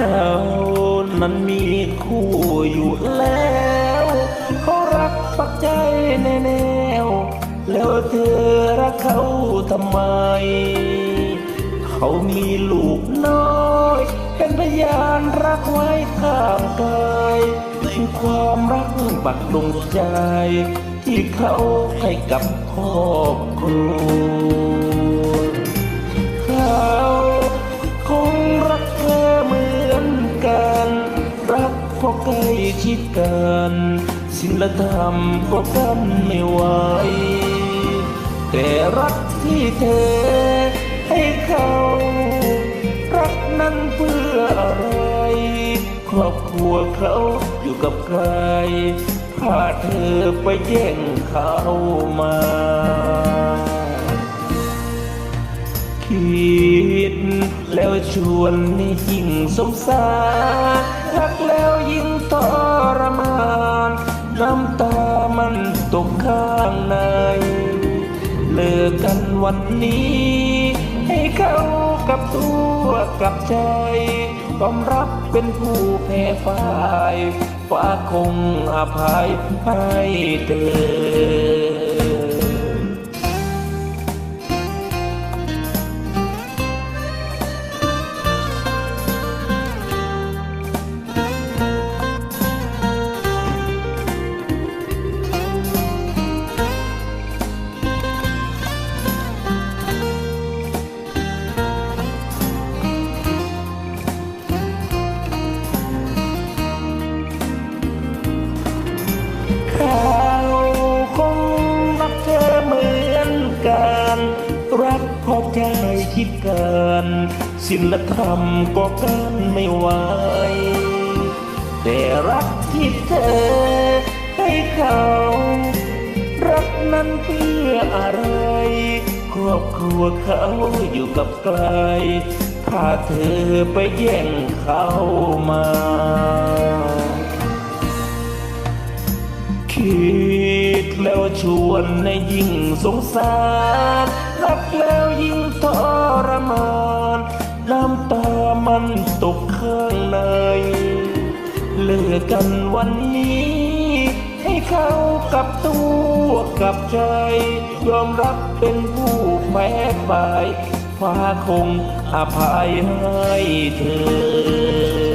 เขานั้นมีคู่อยู่แล้วเขารักปักใจในแนว แล้วเธอรักเขาทำไม เขามีลูกน้อย เป็นพยานรักไว้ข้างกายถึงความรักปักดวงใจ ที่เขาให้กับครอบครัว กเพราะใกล้ชิดกันศีลธรรมก็กันไม่ไหวแต่รักที่เธอให้เขา รักนั้นเพื่ออะไร ครอบครัวเขาอยู่กับใครพาเธอไปแย่งเขามาคิดแล้วชวนให้ยิ่งสงสารรักแล้วยิ่ง ทรมาน น้ำตามันตกข้างใน เลิกกันวันนี้ ให้เขากับตัวกับใจความรับเป็นผู้แพ้ฝ่ายฟ้าคงอภัยให้เธอ เขาคงรักเธอเหมือนกัน รักเพราะใจคิดกันศีลธรรมก็กันไม่ไหวแต่รักที่เธอให้เขา รักนั้นเพื่ออะไร ครอบครัวเขาอยู่กับใครถ้าเธอไปแย่งเขามา ชวนในยิ่งสงสารรักแล้วยิ่งทรมานน้ำตามันตกข้างในเลิกกันวันนี้ ให้เขากับตัวกับใจ ยอมรับเป็นผู้แพ้ไปฟ้าคงอภัยให้เธอ